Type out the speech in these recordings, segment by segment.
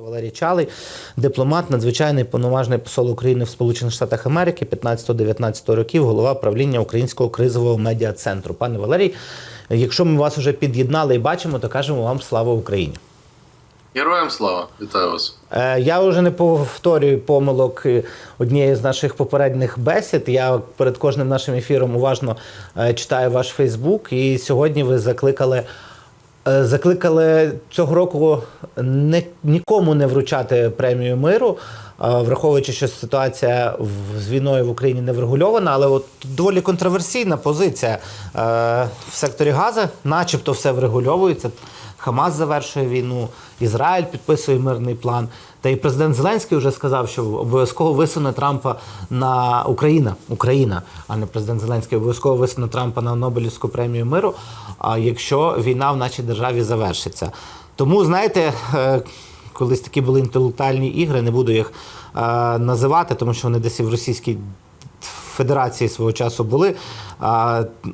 Це Валерій Чалий, дипломат, надзвичайний повноважний посол України в Сполучених Штатах Америки 15-19 років, голова правління Українського кризового медіа центру. Пане Валерій, якщо ми вас вже під'єднали і бачимо, то кажемо вам слава Україні. Героям слава, вітаю вас. Е, Я вже не повторюю помилок е, однієї з наших попередніх бесід. Я перед кожним нашим ефіром уважно е, читаю ваш Фейсбук, і сьогодні ви закликали. Е, Закликали цього року не нікому не вручати премію миру, е, враховуючи, що ситуація з війною в Україні не врегульована, але от доволі контроверсійна позиція Е, в секторі Газа, начебто все врегульовується. Хамас завершує війну, Ізраїль підписує мирний план. Та і президент Зеленський вже сказав, що обов'язково висуне Трампа на Україна, Україна, а не президент Зеленський, обов'язково висуне Трампа на Нобелівську премію миру. А якщо війна в нашій державі завершиться, тому знаєте. е, Колись такі були інтелектуальні ігри, не буду їх е, називати, тому що вони десь в російській Федерації свого часу були.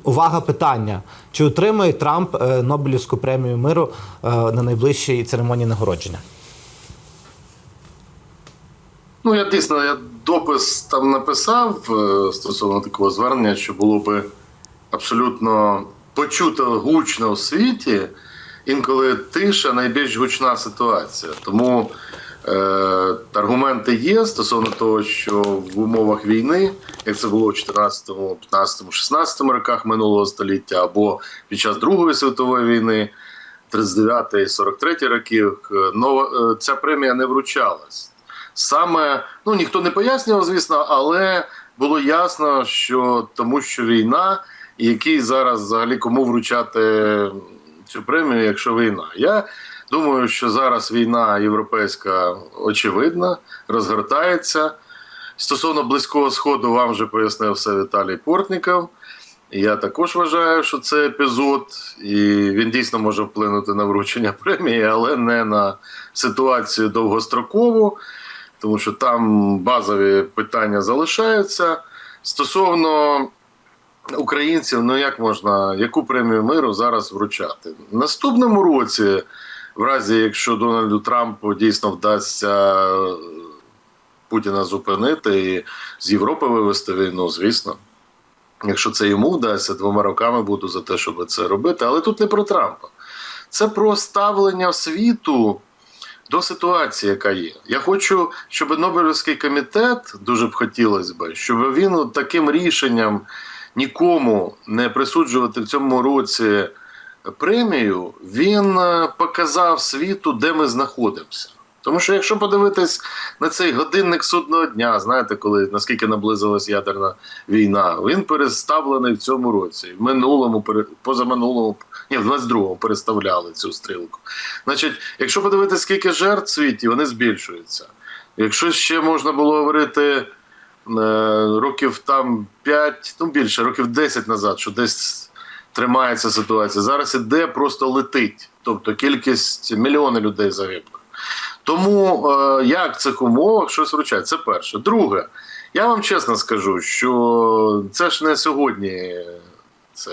Увага питання: чи отримує Трамп е, Нобелівську премію миру е, на найближчій церемонії нагородження? Ну, я дійсно я допис там написав е, стосовно такого звернення, що було би абсолютно почуто гучно у світі, інколи тиша найбільш гучна ситуація. Тому аргументи є стосовно того, що в умовах війни, як це було в 14, 15, 16 роках минулого століття, або під час Другої світової війни. 39 і 43 років е, нова е, ця премія не вручалась. Саме ну ніхто не пояснював, звісно, але було ясно, що тому, що війна, і який зараз взагалі кому вручати цю премію, якщо війна. Я думаю, що зараз війна європейська очевидна, розгортається. Стосовно близького сходу, вам вже пояснив все Віталій Портніков. Я також вважаю, що це епізод, і він дійсно може вплинути на вручення премії, але не на ситуацію довгострокову, тому що там базові питання залишаються. Стосовно українців, ну як можна, яку премію миру зараз вручати? Наступному році, в разі якщо Дональду Трампу дійсно вдасться Путіна зупинити і з Європи вивести війну, звісно. Якщо це йому вдасться, двома роками буду за те, щоб це робити. Але тут не про Трампа. Це про ставлення світу до ситуації, яка є. Я хочу, щоб Нобелівський комітет дуже б хотілося би, щоб він таким рішенням нікому не присуджувати в цьому році премію, він е, показав світу, де ми знаходимося. Тому що якщо подивитись на цей годинник судного дня, знаєте, коли наскільки наблизилась ядерна війна, він переставлений в цьому році. В минулому, позаминулому, ні, в 22-му переставляли цю стрілку. Значить, якщо подивитись, скільки жертв світі, вони збільшуються. Якщо ще можна було говорити е, років там 5, ну більше, років 10 назад, що десь тримається ситуація. Зараз іде, просто летить. Тобто кількість мільйони людей загиблих. Тому е, як в цих умовах щось вручати? Це перше. Друге, я вам чесно скажу, що це ж не сьогодні. Це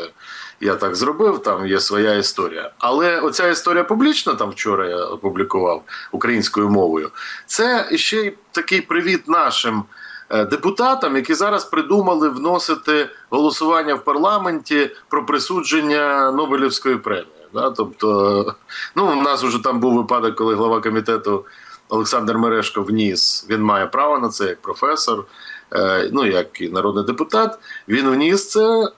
я так зробив, там є своя історія. Але оця історія публічна, там вчора я опублікував українською мовою. Це ще й такий привіт нашим депутатам, які зараз придумали вносити голосування в парламенті про присудження Нобелівської премії. Да? Тобто, ну, у нас вже там був випадок, коли глава комітету Олександр Мерешко вніс. Він має право на це як професор, е, ну як і народний депутат. Він вніс це е,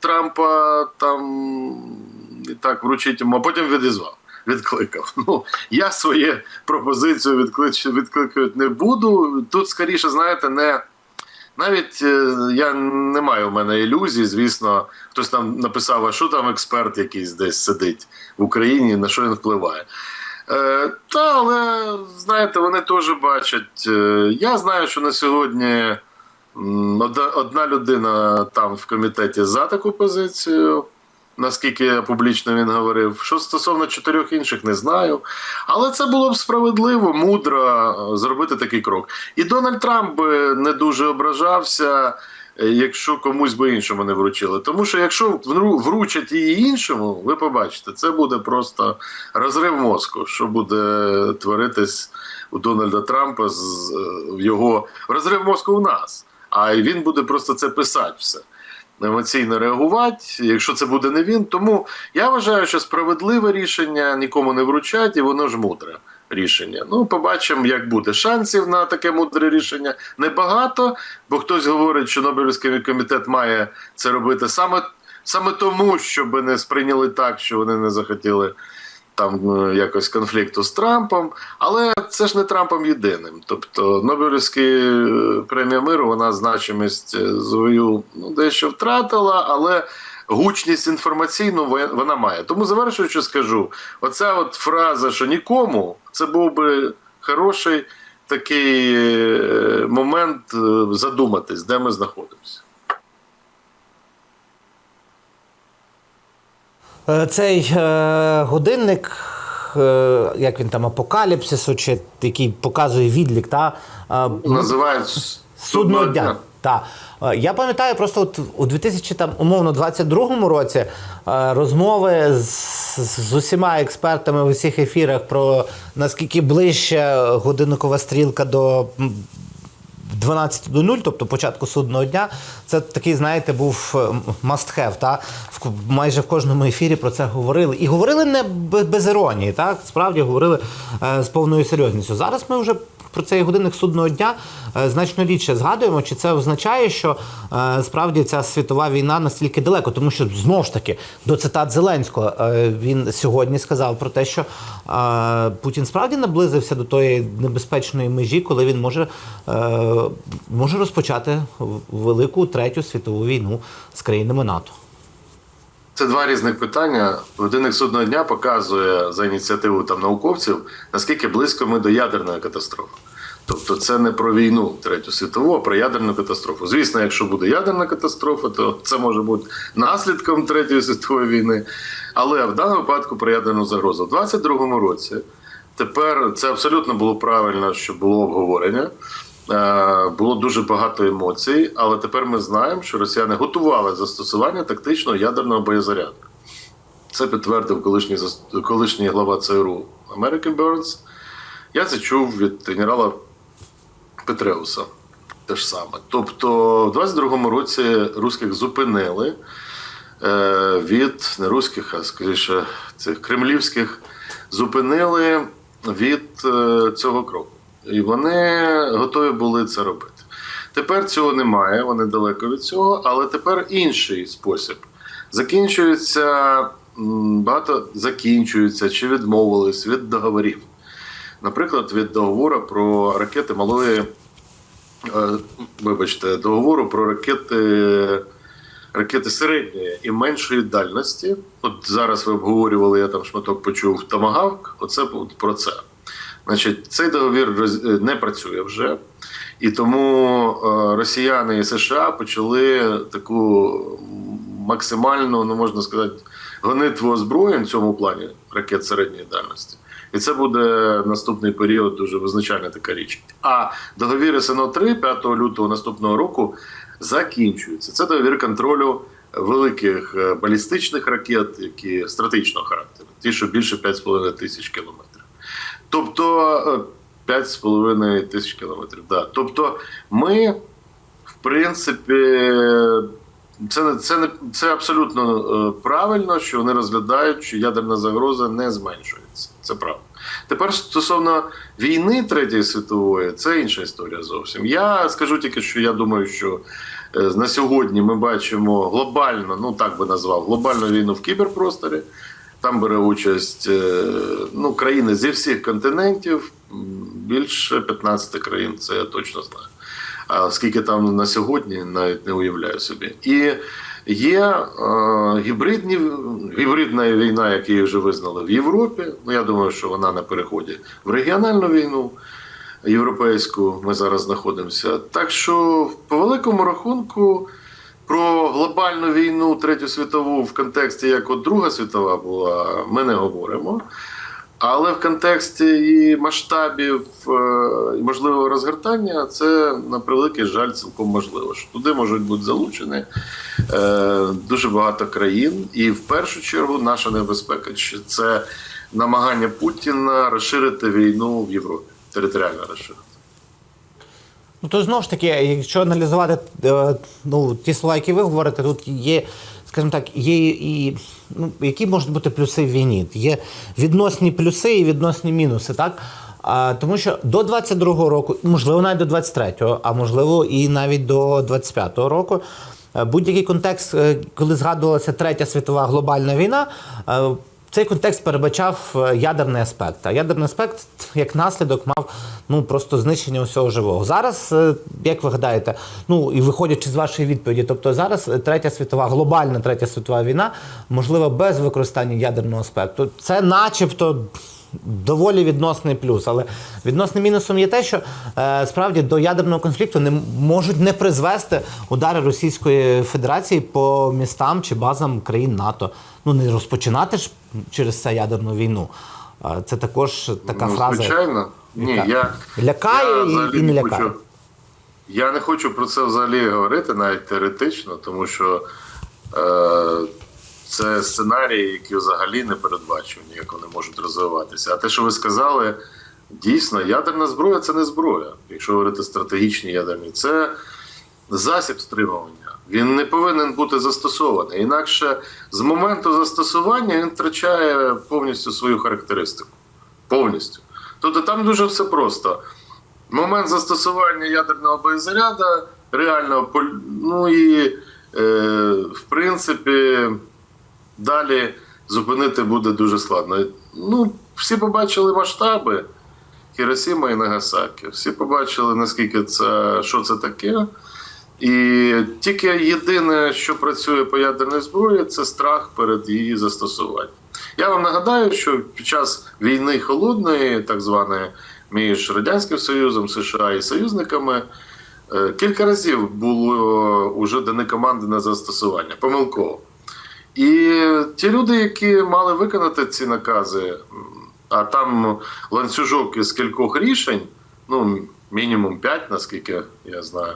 Трампа там і так вручить йому, а потім відізвав. Відкликав. Ну я свою пропозицію відклич, відкликати не буду. Тут скоріше, знаєте, не навіть е, я не маю в мене ілюзій. Звісно, хтось там написав, а що там експерт якийсь десь сидить в Україні, на що він впливає. Е, та, але знаєте, вони теж бачать. Е, я знаю, що на сьогодні одна людина там в комітеті за таку позицію. Наскільки публічно він говорив, що стосовно чотирьох інших, не знаю. Але це було б справедливо, мудро е, зробити такий крок. І Дональд Трамп би не дуже ображався, е, якщо комусь би іншому не вручили. Тому що якщо вручать її іншому, ви побачите, це буде просто розрив мозку, що буде творитись у Дональда Трампа з е, його розрив мозку в нас. А він буде просто це писати все. Емоційно реагувати, якщо це буде не він. Тому я вважаю, що справедливе рішення нікому не вручать, і воно ж мудре рішення. Ну, побачимо, як буде. Шансів на таке мудре рішення небагато, бо хтось говорить, що Нобелівський комітет має це робити саме, саме тому, щоб не сприйняли так, що вони не захотіли там е, якось конфлікту з Трампом. Але це ж не Трампом єдиним. Тобто Нобелівська е, премія миру вона значимість е, свою ну, дещо втратила, але. Гучність інформаційну вона має. Тому завершуючи, скажу: оця от фраза, що нікому, це був би хороший такий момент задуматись, де ми знаходимося. Цей е, годинник, е, як він там, апокаліпсису, чи який показує відлік, та, е, Називають судного дня. Так. Е, Я пам'ятаю, просто от у 2000, там, умовно, 22 році е, розмови з, з усіма експертами в усіх ефірах про наскільки ближче годинникова стрілка до 12 до 0, тобто початку судного дня, це такий, знаєте, був е, must have. Та? Майже в кожному ефірі про це говорили. І говорили не бе- без іронії, так? справді говорили е, з повною серйозністю. Зараз ми вже про цей годинник судного дня е, значно рідше згадуємо, чи це означає, що е, справді ця світова війна настільки далеко, тому що знову ж таки до цитат Зеленського е, він сьогодні сказав про те, що Путін справді наблизився до тої небезпечної межі, коли він може, може розпочати велику третю світову війну з країнами НАТО. Це два різних питання. Годинник судного дня показує за ініціативу там науковців, наскільки близько ми до ядерної катастрофи. Тобто це не про війну третю світову, а про ядерну катастрофу. Звісно, якщо буде ядерна катастрофа, то це може бути наслідком третьої світової війни. Але в даному випадку про ядерну загрозу. У 22-му році тепер це абсолютно було правильно, що було обговорення. Е, Було дуже багато емоцій, але тепер ми знаємо, що росіяни готували застосування тактичного ядерного боєзаряду. Це підтвердив колишній колишній глава ЦРУ Америки Бернс. Я це чув від генерала Петреуса. Те ж саме. Тобто, в 22-му році русських зупинили е, від не русських, а скоріше цих кремлівських, зупинили від е, цього кроку. І вони готові були це робити. Тепер цього немає, вони далеко від цього, але тепер інший спосіб. Закінчується багато закінчується чи відмовились від договорів. Наприклад, від договору про ракети малої, е, вибачте, договору про ракети, ракети середньої і меншої дальності. От зараз ви обговорювали, я там шматок почув Томагавк. Оце про це. Значить, цей договір е, не працює вже. І тому е, росіяни і США почали таку максимальну, ну можна сказати, гонитву озброєнь в цьому плані ракет середньої дальності. І це буде наступний період дуже визначальна така річ. А договір СНО 3 5 лютого наступного року закінчується. Це договір контролю великих е, балістичних ракет, які стратегічного характеру, ті, що більше 5,5 тисяч кілометрів. Тобто е, 5,5 тисяч кілометрів. Да. Тобто, ми, в принципі, це, це, не, це абсолютно е, правильно, що вони розглядають, що ядерна загроза не зменшується. Це правда. Тепер стосовно війни Третьої світової, це інша історія зовсім. Я скажу тільки, що я думаю, що е, на сьогодні ми бачимо глобально, ну так би назвав, глобальну війну в кіберпросторі. Там бере участь е, ну, країни зі всіх континентів, більше 15 країн, це я точно знаю. А скільки там на сьогодні, навіть не уявляю собі. І є е, гібридні, гібридна війна, яку вже визнали в Європі. Ну, я думаю, що вона на переході в регіональну війну європейську. Ми зараз знаходимося. Так що, по великому рахунку, про глобальну війну Третю світову в контексті, як от Друга світова була, ми не говоримо. Але в контексті і масштабів е, і можливого розгортання, це на превеликий жаль цілком можливо. Що туди можуть бути залучені е, дуже багато країн, і в першу чергу наша небезпека це намагання Путіна розширити війну в Європі, територіально розширити. Ну то знову ж таки, якщо аналізувати е, ну, ті слова, які ви говорите, тут є, скажімо так, є і ну, які можуть бути плюси в війні. Є відносні плюси і відносні мінуси, так? А, тому що до 22-го року, можливо, навіть до 23-го, а можливо, і навіть до 25-го року. е, Будь-який контекст, е, коли згадувалася третя світова глобальна війна, цей контекст передбачав е, ядерний аспект. А ядерний аспект як наслідок мав ну просто знищення усього живого. Зараз, е, як ви гадаєте, ну і виходячи з вашої відповіді, тобто зараз третя світова, глобальна третя світова війна можлива без використання ядерного аспекту. Це, начебто. Доволі відносний плюс, але відносним мінусом є те, що е, справді до ядерного конфлікту не можуть не призвести удари Російської Федерації по містам чи базам країн НАТО. Ну не розпочинати ж через це ядерну війну. Е, це також така ну, фраза. Звичайно, ні, яка я лякає я і- і не лякає. Хочу, я не хочу про це взагалі говорити, навіть теоретично, тому що е, це сценарії, які взагалі не передбачені, як вони можуть розвиватися. А те, що ви сказали, дійсно, ядерна зброя це не зброя, якщо говорити стратегічні ядерні, це засіб стримування. Він не повинен бути застосований. Інакше з моменту застосування він втрачає повністю свою характеристику. Повністю. Тобто там дуже все просто. Момент застосування ядерного боєзаряда реально ну і е, в принципі далі зупинити буде дуже складно. Ну, всі побачили масштаби Хіросіма і Нагасакі. Всі побачили, наскільки це що це таке. І тільки єдине, що працює по ядерній зброї, це страх перед її застосуванням. Я вам нагадаю, що під час війни холодної, так званої, між Радянським Союзом, США і союзниками, е, кілька разів було уже дані команди на застосування помилково. І ті люди, які мали виконати ці накази, а там ланцюжок із кількох рішень, ну мінімум 5, наскільки я знаю.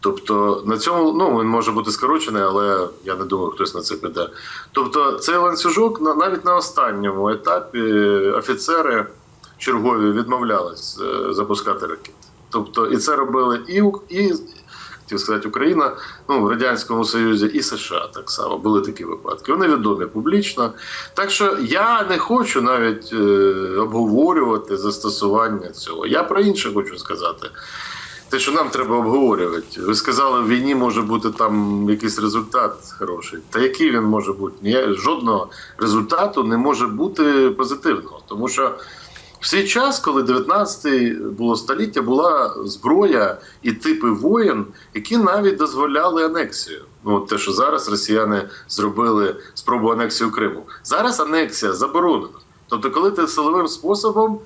Тобто на цьому ну він може бути скорочений, але я не думаю, хтось на це піде. Тобто, цей ланцюжок навіть на останньому етапі офіцери чергові відмовлялись е, запускати ракети. Тобто, і це робили і, і хотів сказати, Україна, ну в радянському Союзі і США так само були такі випадки. Вони відомі публічно. Так що я не хочу навіть е, обговорювати застосування цього. Я про інше хочу сказати. Те, що нам треба обговорювати. Ви сказали, в війні може бути там якийсь результат хороший. Та який він може бути? Жодного результату не може бути позитивного. Тому що в свій час, коли 19 було століття, була зброя і типи воєн, які навіть дозволяли анексію. Ну, от те, що зараз росіяни зробили спробу анексію Криму. Зараз анексія заборонена. Тобто, коли ти силовим способом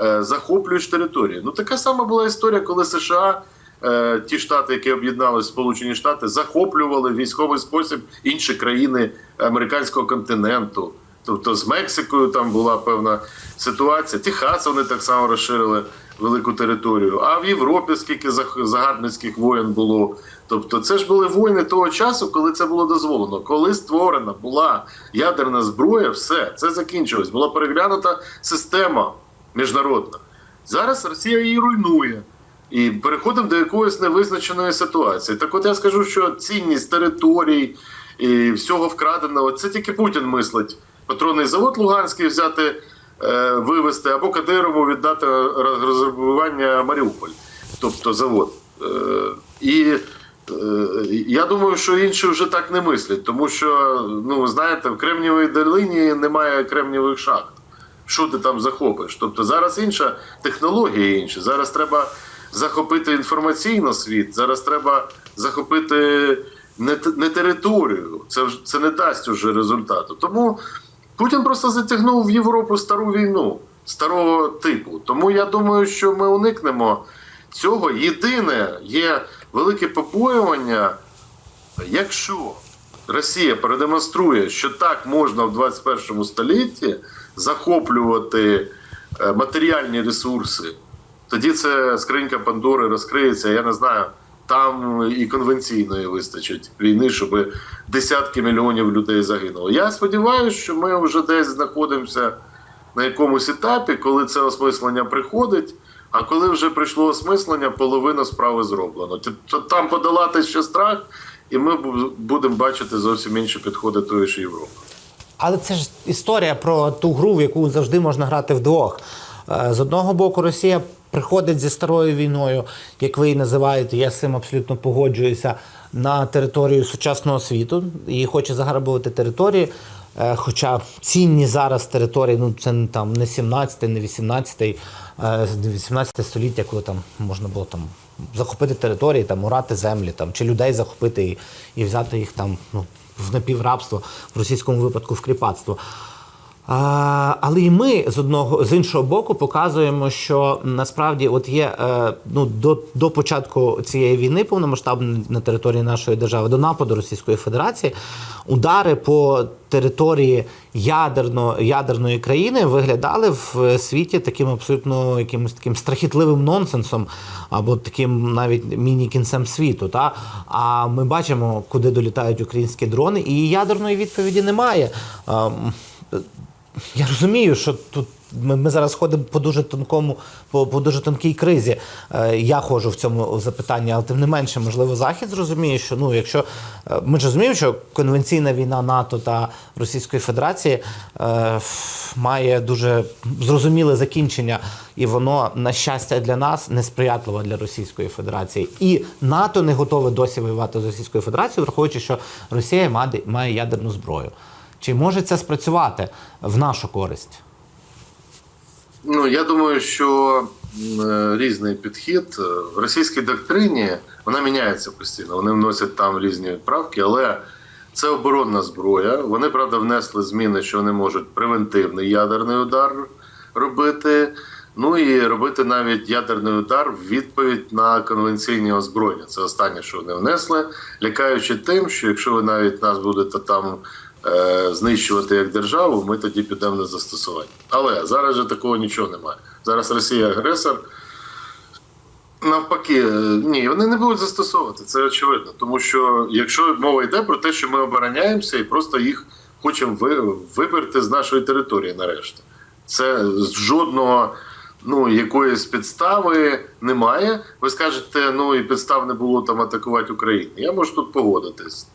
е, захоплюєш територію. Ну така сама була історія, коли США, е, ті штати, які об'єднали Сполучені Штати, захоплювали військовий спосіб інші країни американського континенту. Тобто з Мексикою там була певна ситуація. Техас вони так само розширили велику територію. А в Європі скільки загарбницьких воєн було. Тобто, це ж були воїни того часу, коли це було дозволено. Коли створена була ядерна зброя, все це закінчилось. Була переглянута система міжнародна. Зараз Росія її руйнує. І переходимо до якоїсь невизначеної ситуації. Так от я скажу, що цінність територій і всього вкраденого це тільки Путін мислить. Патронний завод Луганський взяти, е, вивезти, або Кадирову віддати роз- розграбування Маріуполь, тобто завод. Е, і е, я думаю, що інші вже так не мислять, тому що, ну, знаєте, в Кремнієвій долині немає кремнієвих шахт що ти там захопиш. Тобто зараз інша технологія інша. Зараз треба захопити інформаційно світ, зараз треба захопити не, не територію. Це, це не дасть уже результату. Тому Путін просто затягнув в Європу стару війну, старого типу. Тому я думаю, що ми уникнемо цього. Єдине є велике побоювання, якщо Росія продемонструє, що так можна в 21 столітті захоплювати е, матеріальні ресурси, тоді це скринька Пандори розкриється. Я не знаю, там і конвенційної вистачить війни, щоб десятки мільйонів людей загинуло. Я сподіваюся, що ми вже десь знаходимося на якомусь етапі, коли це осмислення приходить. А коли вже прийшло осмислення, половина справи зроблено. Там подолати ще страх, і ми будемо бачити зовсім інші підходи тої ж Європи. Але це ж історія про ту гру, в яку завжди можна грати вдвох. Е, З одного боку, Росія приходить зі старою війною, як ви її називаєте, я з цим абсолютно погоджуюся, на територію сучасного світу і хоче заграбувати території. Е, Хоча цінні зараз території, ну це там не 17, не 18, е, 18 століття, коли там можна було там захопити території, там урати землі, там чи людей захопити і, і взяти їх там ну, в напіврабство, в російському випадку в кріпацтво. Але і ми з одного з іншого боку показуємо, що насправді от є е, ну до, до початку цієї війни повномасштабної на території нашої держави, до нападу Російської Федерації, удари по території ядерно, ядерної країни виглядали в світі таким абсолютно якимось таким страхітливим нонсенсом, або таким навіть міні-кінцем світу. Та? А ми бачимо, куди долітають українські дрони, і ядерної відповіді немає. Я розумію, що тут ми, ми зараз ходимо по дуже тонкому, по, по дуже тонкій кризі. Е, я ходжу в цьому запитанні, але тим не менше, можливо, Захід зрозуміє, що ну, якщо е, ми ж розуміємо, що конвенційна війна НАТО та Російської Федерації е, має дуже зрозуміле закінчення, і воно, на щастя, для нас несприятливо для Російської Федерації. І НАТО не готове досі воювати з Російською Федерацією, враховуючи, що Росія має, має ядерну зброю. Чи може це спрацювати в нашу користь? Ну, я думаю, що е, різний підхід е, в російській доктрині вона міняється постійно. Вони вносять там різні правки, але це оборонна зброя. Вони правда внесли зміни, що вони можуть превентивний ядерний удар робити. Ну і робити навіть ядерний удар в відповідь на конвенційні озброєння. Це останнє, що вони внесли, лякаючи тим, що якщо ви навіть нас будете там знищувати як державу, ми тоді підемо на застосування. Але зараз же такого нічого немає. Зараз Росія агресор. Навпаки, е, ні, вони не будуть застосовувати, це очевидно. Тому що якщо мова йде про те, що ми обороняємося і просто їх хочемо ви, виперти з нашої території нарешті. Це з жодного ну, якоїсь підстави немає. Ви скажете, ну і підстав не було там атакувати Україну. Я можу тут погодитись.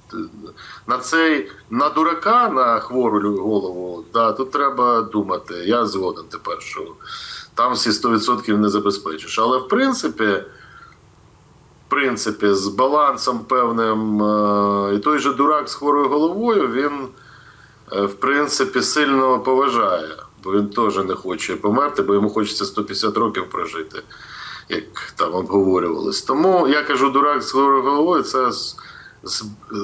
На цей на дурака, на хвору голову, да, тут треба думати. Я згоден тепер, що там всі 100% не забезпечиш. Але в принципі, в принципі, з балансом певним, е, і той же дурак з хворою головою, він е, в принципі сильно поважає, бо він теж не хоче померти, бо йому хочеться 150 років прожити, як там обговорювалось. Тому я кажу, дурак з головою це з,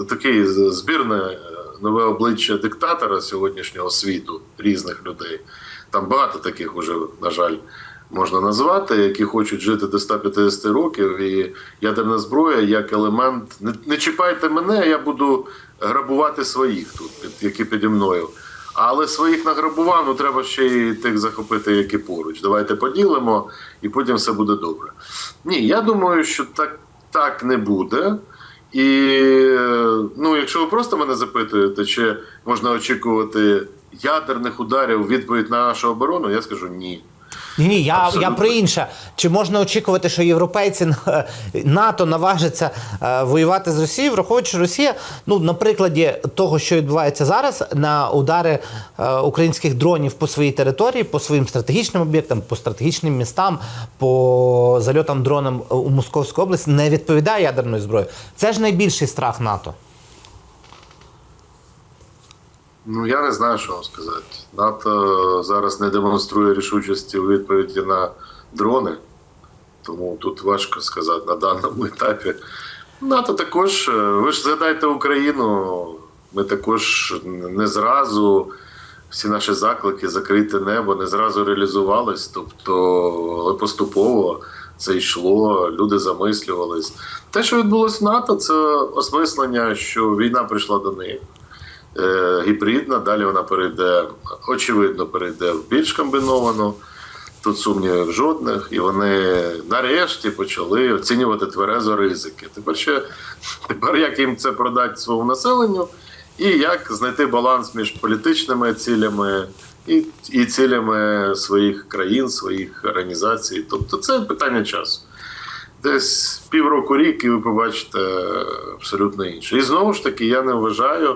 такий збірне е, нове обличчя диктатора сьогоднішнього світу, різних людей. Там багато таких уже, на жаль, можна назвати, які хочуть жити до 150 років, і ядерна зброя як елемент. Не, не чіпайте мене, я буду грабувати своїх тут, які піді мною. Але своїх награбував, ну треба ще й тих захопити, які поруч. Давайте поділимо, і потім все буде добре. Ні, я думаю, що так, так не буде. І ну, якщо ви просто мене запитуєте, чи можна очікувати ядерних ударів у відповідь на нашу оборону, я скажу ні. Ні, ні, я, я про інше. Чи можна очікувати, що європейці е, НАТО наважаться е, воювати з Росією, враховуючи, що Росія, ну на прикладі того, що відбувається зараз, на удари е, українських дронів по своїй території, по своїм стратегічним об'єктам, по стратегічним містам, по зальотам дронам у Московську область, не відповідає ядерною зброєю. Це ж найбільший страх НАТО. Ну я не знаю, що вам сказати. НАТО зараз не демонструє рішучості у відповіді на дрони, тому тут важко сказати на даному етапі. НАТО також, е, ви ж згадайте Україну, ми також не зразу всі наші заклики закрити небо не зразу реалізувались, тобто але поступово це йшло, люди замислювались. Те, що відбулося в НАТО, це осмислення, що війна прийшла до них. Е, гібридна, далі вона перейде, очевидно, перейде в більш комбіновану. Тут сумнівів жодних, і вони нарешті почали оцінювати тверезо ризики. Тепер ще тепер як їм це продати своєму населенню, і як знайти баланс між політичними цілями і, і цілями своїх країн, своїх організацій. Тобто це питання часу. Десь півроку рік, і ви побачите абсолютно інше. І знову ж таки, я не вважаю,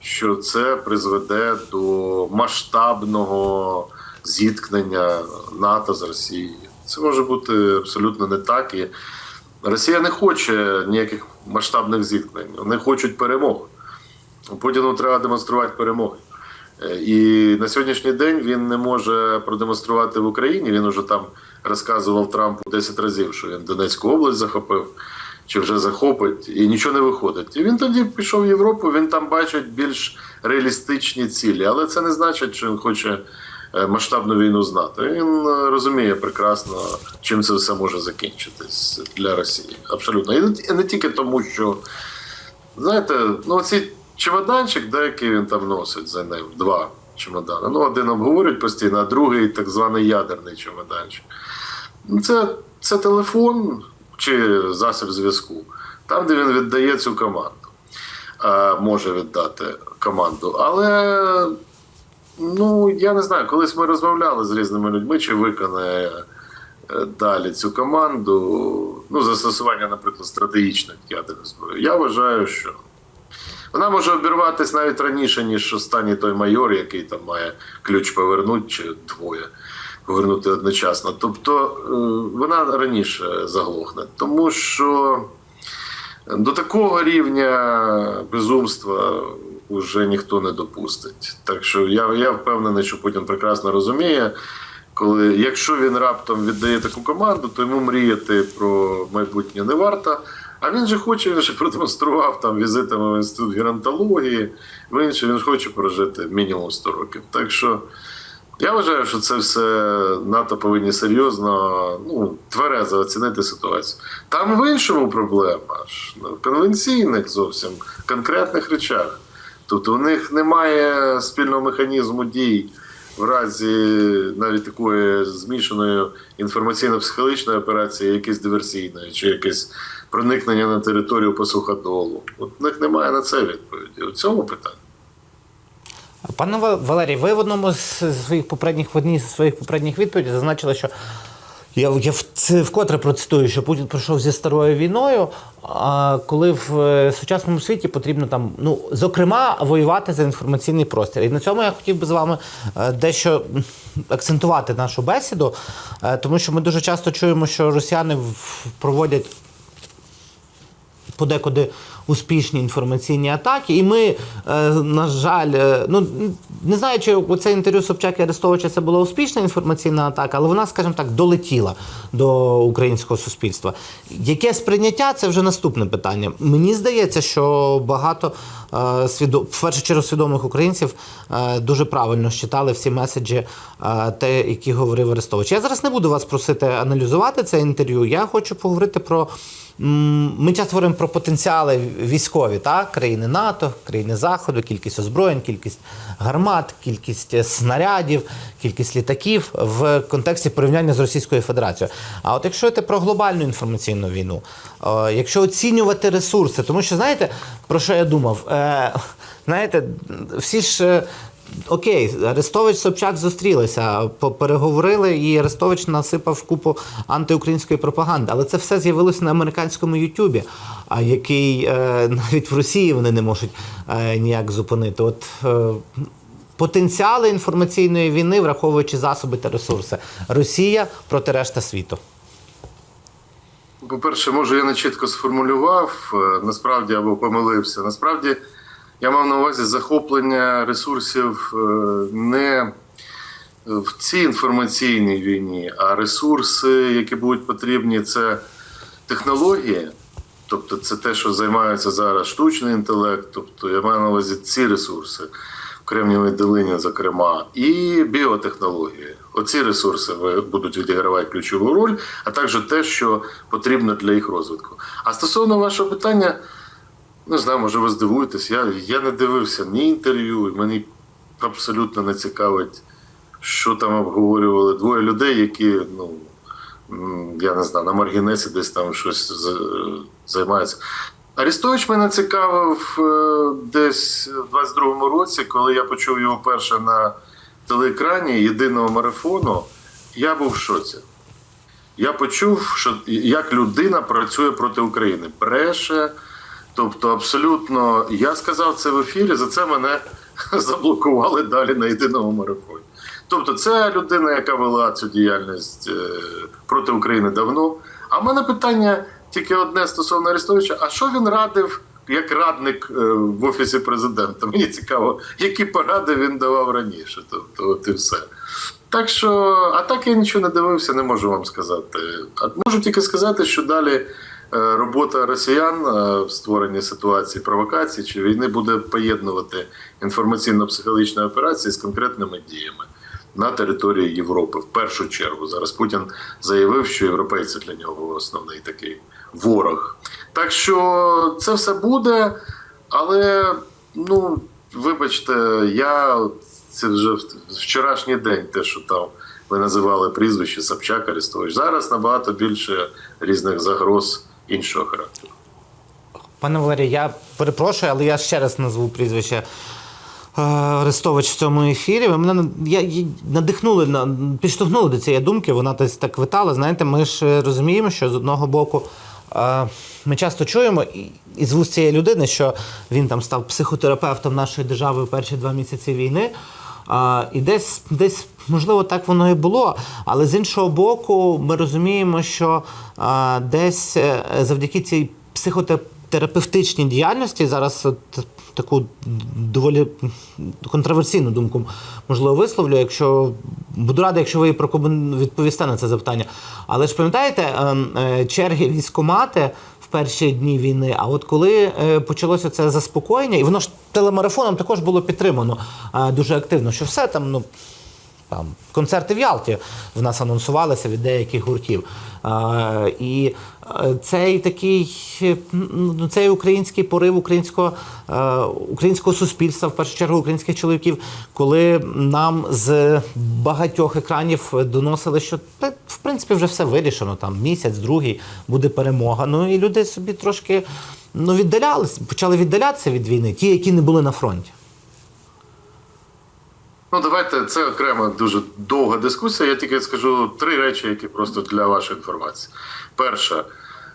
що це призведе до масштабного зіткнення НАТО з Росією. Це може бути абсолютно не так. І Росія не хоче ніяких масштабних зіткнень. Вони хочуть перемог. Путіну треба демонструвати перемоги. Е, І на сьогоднішній день він не може продемонструвати в Україні. Він уже там розказував Трампу 10 разів, що він Донецьку область захопив чи вже захопить, і нічого не виходить. І він тоді пішов в Європу. Він там бачить більш реалістичні цілі, але це не значить, що він хоче е, масштабну війну з НАТО. Він е, розуміє прекрасно, чим це все може закінчитись для Росії. Абсолютно, і не- тільки тому, що знаєте, ну ці чемоданчик, деякий він там носить за ним, два чемодани. Ну, один обговорюють постійно, а другий так званий ядерний чемоданчик. Ну, Це, це телефон чи засіб зв'язку, там, де він віддає цю команду. Може віддати команду. Але ну, я не знаю, колись ми розмовляли з різними людьми, чи виконає е, далі цю команду, ну, застосування, наприклад, стратегічних ядерних зброї. Я вважаю, що вона може обірватися навіть раніше, ніж останній той майор, який там має ключ повернути, чи двоє повернути одночасно. Тобто е, вона раніше заглохне, тому що до такого рівня безумства вже ніхто не допустить. Так що я, я впевнений, що Путін прекрасно розуміє, коли якщо він раптом віддає таку команду, то йому мріяти про майбутнє не варто. А він же хоче, він же продемонстрував там візитами в інститут геронтології, в інше він хоче прожити мінімум 100 років. Так що я вважаю, що це все НАТО повинні серйозно, ну, тверезо оцінити ситуацію. Там в іншому проблема ж ну, в конвенційних зовсім конкретних речах. Тобто у них немає спільного механізму дій в разі навіть такої змішаної інформаційно-психологічної операції, якоїсь диверсійної, чи якесь проникнення на територію по суходолу. От у них немає на це відповіді. У цьому питанні. Пане Ва- Валерій, ви в одному з своїх попередніх в одній з своїх попередніх відповідей зазначили, що я, я вкотре процитую, що Путін пройшов зі старою війною, а коли в е, сучасному світі потрібно там, ну зокрема, воювати за інформаційний простір. І на цьому я хотів би з вами е, дещо акцентувати нашу бесіду, е, тому що ми дуже часто чуємо, що росіяни проводять подекуди успішні інформаційні атаки. І ми, е, на жаль, е, ну не знаю, чи оце інтерв'ю Собчак і Арестовича це була успішна інформаційна атака, але вона, скажімо так, долетіла до українського суспільства. Яке сприйняття це вже наступне питання. Мені здається, що багато е, свідо... в першу чергу свідомих українців дуже правильно читали всі меседжі, те, які говорив Арестович. Я зараз не буду вас просити аналізувати це інтерв'ю. Я хочу поговорити про. Ми часто говоримо про потенціали військові, так? країни НАТО, країни Заходу, кількість озброєнь, кількість гармат, кількість е, снарядів, кількість літаків в контексті порівняння з Російською Федерацією. А от якщо йти про глобальну інформаційну війну, е, якщо оцінювати ресурси, тому що знаєте, про що я думав? Е, Знаєте, всі ж. Окей, Арестович Собчак зустрілися, по- переговорили, і Арестович насипав купу антиукраїнської пропаганди. Але це все з'явилося на американському Ютубі, який е, навіть в Росії вони не можуть е, ніяк зупинити. От е, потенціали інформаційної війни, враховуючи засоби та ресурси, Росія проти решта світу. По-перше, може, я не чітко сформулював, насправді або помилився. Насправді, я мав на увазі захоплення ресурсів е, не в цій інформаційній війні, а ресурси, які будуть потрібні, це технології. Тобто, це те, що займається зараз штучний інтелект. Тобто, я маю на увазі ці ресурси, в Кремнієвій долині, зокрема, і біотехнології. Оці ресурси будуть відігравати ключову роль, а також те, що потрібно для їх розвитку. А стосовно вашого питання, Не знаю, може ви здивуєтесь. Я, я не дивився ні інтерв'ю, і мені абсолютно не цікавить, що там обговорювали двоє людей, які, ну, я не знаю, на маргінесі десь там щось займаються. Арестович мене цікавив е, десь в 22-му році, коли я почув його перше на телеекрані єдиного марафону. Я був в шоці. Я почув, що як людина працює проти України. Бреше. Тобто, абсолютно, я сказав це в ефірі, за це мене заблокували далі на єдиному марафоні. Тобто, це людина, яка вела цю діяльність е, проти України давно. А в мене питання тільки одне стосовно Арестовича: а що він радив як радник е, в офісі президента? Мені цікаво, які поради він давав раніше. Тобто, от і все. Так що, а так я нічого не дивився, не можу вам сказати. А можу тільки сказати, що далі робота росіян е, в створенні ситуації провокації чи війни буде поєднувати інформаційно-психологічні операції з конкретними діями на території Європи. В першу чергу зараз Путін заявив, що європейці для нього основний такий ворог. Так що це все буде, але ну вибачте, я це вже вчорашній день, те, що там ви називали прізвище Собчак Арестович. Зараз набагато більше різних загроз іншого характеру. Пане Валерій, я перепрошую, але я ще раз назву прізвище е, Арестович в цьому ефірі. Ви мене я, я- надихнули, на, підштовхнули до цієї думки, вона десь так витала. Знаєте, ми ж розуміємо, що з одного боку. е, Ми часто чуємо і- із вуст цієї людини, що він там став психотерапевтом нашої держави в перші два місяці війни. А, і десь, десь, можливо, так воно і було. Але з іншого боку, ми розуміємо, що а, десь е, завдяки цій психотерапевтичній діяльності зараз таку доволі контроверсійну думку можливо висловлю, якщо буду радий, якщо ви відповісте на це запитання. Але ж пам'ятаєте е, е, черги військомати перші дні війни. А от коли е, почалося це заспокоєння, і воно ж телемарафоном також було підтримано е, дуже активно, що все там, ну. Там концерти в Ялті в нас анонсувалися від деяких гуртів. Е, і е, цей такий е, ну, цей український порив українського, е, українського суспільства, в першу чергу українських чоловіків, коли нам з багатьох екранів доносили, що в принципі вже все вирішено. Там місяць, другий буде перемога. Ну і люди собі трошки ну, віддалялися, почали віддалятися від війни, ті, які не були на фронті. Ну, давайте це окрема дуже довга дискусія. Я тільки скажу три речі, які просто для вашої інформації. Перше,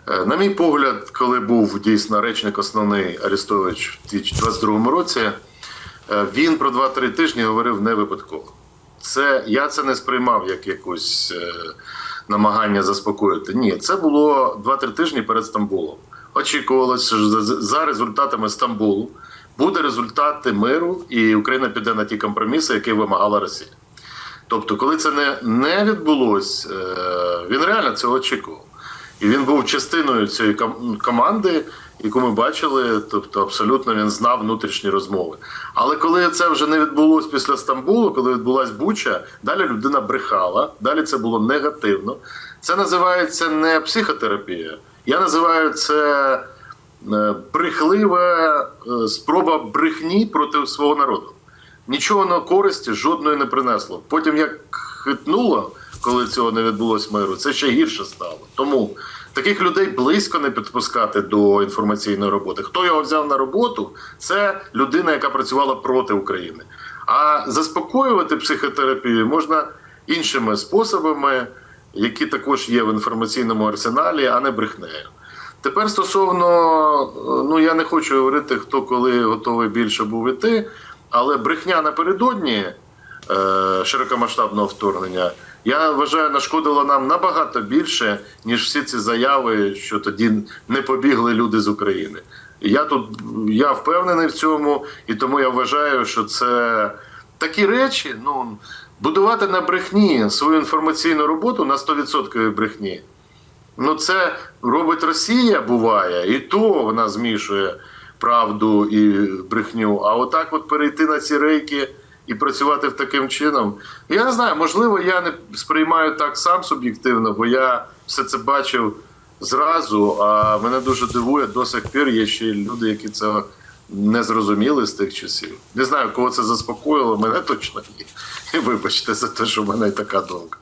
е, на мій погляд, коли був дійсно речник основний Арестович в 2022 році, е, він про 2-3 тижні говорив не випадково. Це я це не сприймав як якусь е, намагання заспокоїти. Ні, це було 2-3 тижні перед Стамбулом. Очікувалося, що за результатами Стамбулу буде результати миру, і Україна піде на ті компроміси, які вимагала Росія. Тобто, коли це не, не відбулось, е, він реально цього очікував. І він був частиною цієї команди, яку ми бачили, тобто абсолютно він знав внутрішні розмови. Але коли це вже не відбулось після Стамбулу, коли відбулась Буча, далі людина брехала, далі це було негативно. Це називається не психотерапія. Я називаю це брехлива е, спроба брехні проти свого народу. Нічого на користі жодної не принесло. Потім як хитнуло, коли цього не відбулось миру, це ще гірше стало. Тому таких людей близько не підпускати до інформаційної роботи. Хто його взяв на роботу, це людина, яка працювала проти України. А заспокоювати психотерапію можна іншими способами, які також є в інформаційному арсеналі, а не брехнею. Тепер стосовно, ну я не хочу говорити, хто коли готовий більше був іти, але брехня напередодні е, широкомасштабного вторгнення, я вважаю, нашкодила нам набагато більше, ніж всі ці заяви, що тоді не побігли люди з України. Я тут я впевнений в цьому, і тому я вважаю, що це такі речі, ну будувати на брехні свою інформаційну роботу на 100% брехні. Ну, це робить Росія, буває, і то вона змішує правду і брехню. А отак, от перейти на ці рейки і працювати в таким чином. Я не знаю, можливо, я не сприймаю так сам суб'єктивно, бо я все це бачив зразу. А мене дуже дивує, до сих пір є ще люди, які це не зрозуміли з тих часів. Не знаю, кого це заспокоїло, мене точно ні. Вибачте за те, що в мене така думка.